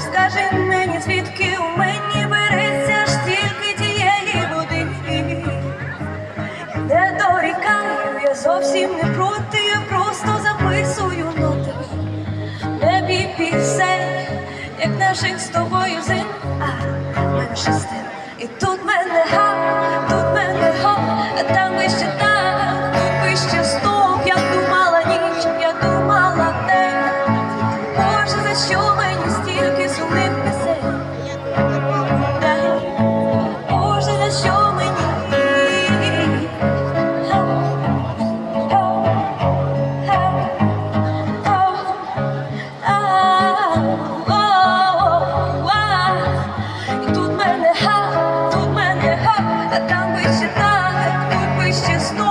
Скажи мені, звідки у мені береться ж тільки тієї водички. де дорікаю, я зовсім не проти, я просто записую ноти. Небі пісень, як наших з тобою зим, а менше з. І тут мене. wyjście znów.